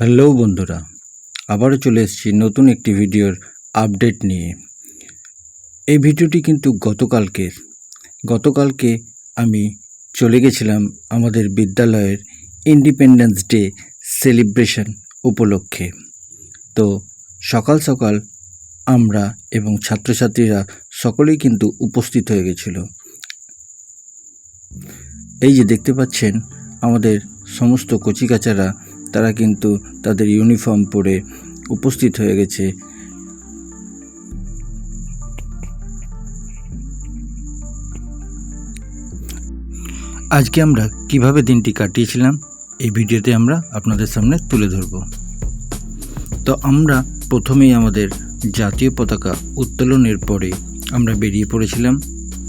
Hello বন্ধুরা, আবারও চলে এসেছি নতুন একটি ভিডিওর আপডেট নিয়ে। এই ভিডিওটি কিন্তু গতকালকের গতকালকে আমি চলে গেছিলাম আমাদের বিদ্যালয়ের ইন্ডিপেন্ডেন্স ডে সেলিব্রেশন উপলক্ষে। তো সকাল সকাল আমরা এবং ছাত্রছাত্রীরা সকলেই কিন্তু উপস্থিত হয়ে গেছিল। এই যে দেখতে পাচ্ছেন, আমাদের সমস্ত কচিকাচারা তারা কিন্তু তাদের ইউনিফর্ম পরে উপস্থিত হয়ে গেছে। আজকে আমরা কীভাবে দিনটি কাটিয়েছিলাম, এই ভিডিওতে আমরা আপনাদের সামনে তুলে ধরব। তো আমরা প্রথমেই আমাদের জাতীয় পতাকা উত্তোলনের পরে আমরা বেরিয়ে পড়েছিলাম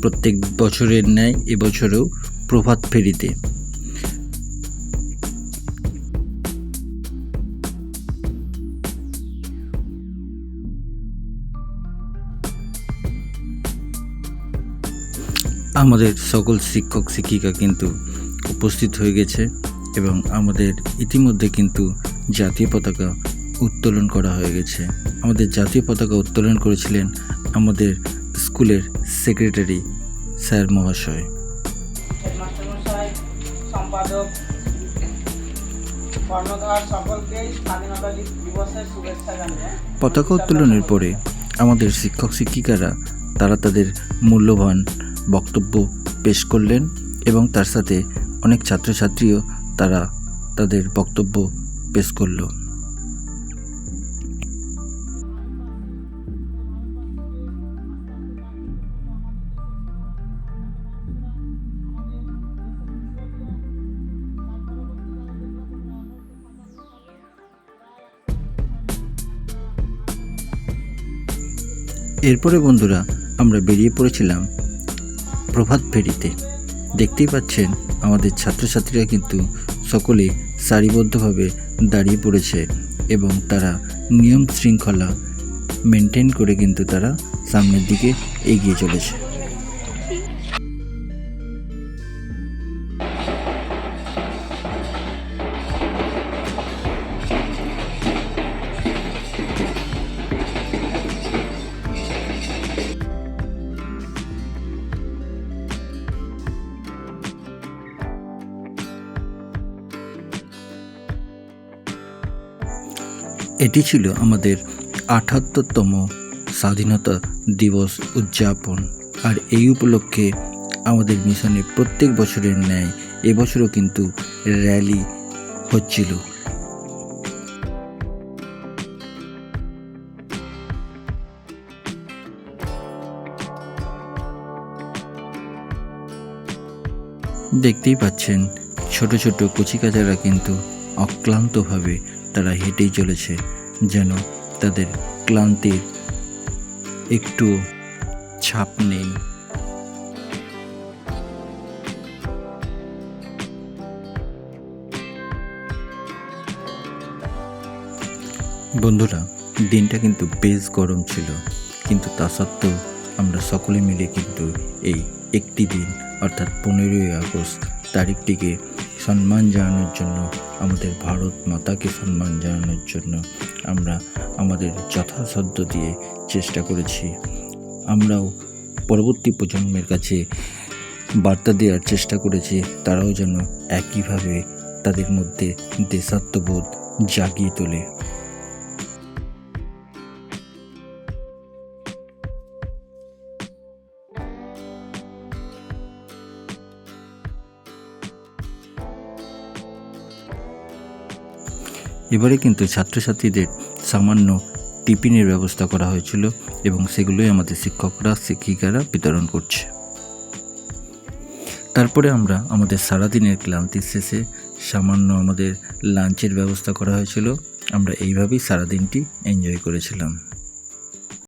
প্রত্যেক বছরের ন্যায় এবছরেও প্রভাত ফেরিতে। আমাদের সকল শিক্ষক শিক্ষিকা কিন্তু উপস্থিত হয়ে গেছে এবং আমাদের ইতিমধ্যে কিন্তু জাতীয় পতাকা উত্তোলন করা হয়ে গেছে। আমাদের জাতীয় পতাকা উত্তোলন করেছিলেন আমাদের স্কুলের সেক্রেটারি স্যার মহাশয়। সম্পাদক পতাকা উত্তোলনের পরে আমাদের শিক্ষক শিক্ষিকারা তারা তাদের মূল্যবান বক্তব্য পেশ করলেন এবং তার সাথে অনেক ছাত্রছাত্রীও তারা তাদের বক্তব্য পেশ করল। এরপরে বন্ধুরা আমরা বেরিয়ে পড়েছিলাম প্রভাত ফেরিতে। দেখতেই পাচ্ছেন, আমাদের ছাত্রছাত্রীরা কিন্তু সকলে সারিবদ্ধভাবে দাঁড়িয়ে পড়েছে এবং তারা নিয়ম শৃঙ্খলা মেনটেন করে কিন্তু তারা সামনের দিকে এগিয়ে চলেছে। এটি ছিল আমাদের আঠাত্তরতম স্বাধীনতা দিবস উদযাপন। আর এই উপলক্ষে আমাদের মিশনে প্রত্যেক বছরের ন্যায় এবছরও কিন্তু র্যালি হচ্ছিল। দেখতেই পাচ্ছেন, ছোট ছোট কচিকাচারা কিন্তু অক্লান্তভাবে তারা হেঁটেই চলেছে যেন তাদের ক্লান্তির একটু ছাপ নেই। বন্ধুরা, দিনটা কিন্তু বেশ গরম ছিল, কিন্তু তা সত্ত্বেও আমরা সকলে মিলে কিন্তু এই একটি দিন, অর্থাৎ পনেরোই আগস্ট, তারিখটিকে সম্মান জানানোর জন্য, আমাদের ভারত মাতাকে সম্মান জানানোর জন্য আমরা আমাদের যথাসাধ্য দিয়ে চেষ্টা করেছি। আমরাও পরবর্তী প্রজন্মের কাছে বার্তা দেওয়ার চেষ্টা করেছি, তারাও যেন একইভাবে তাদের মধ্যে দেশাত্মবোধ জাগিয়ে তোলে। এবারে কিন্তু ছাত্রছাত্রীদের সামান্য টিফিনের ব্যবস্থা করা হয়েছিল এবং সেগুলোই আমাদের শিক্ষকরা, শিক্ষিকারা বিতরণ করছে। তারপরে আমরা আমাদের সারাদিনের ক্লান্তির শেষে সামান্য আমাদের লাঞ্চের ব্যবস্থা করা হয়েছিল। আমরা এইভাবেই সারাদিনটি এনজয় করেছিলাম।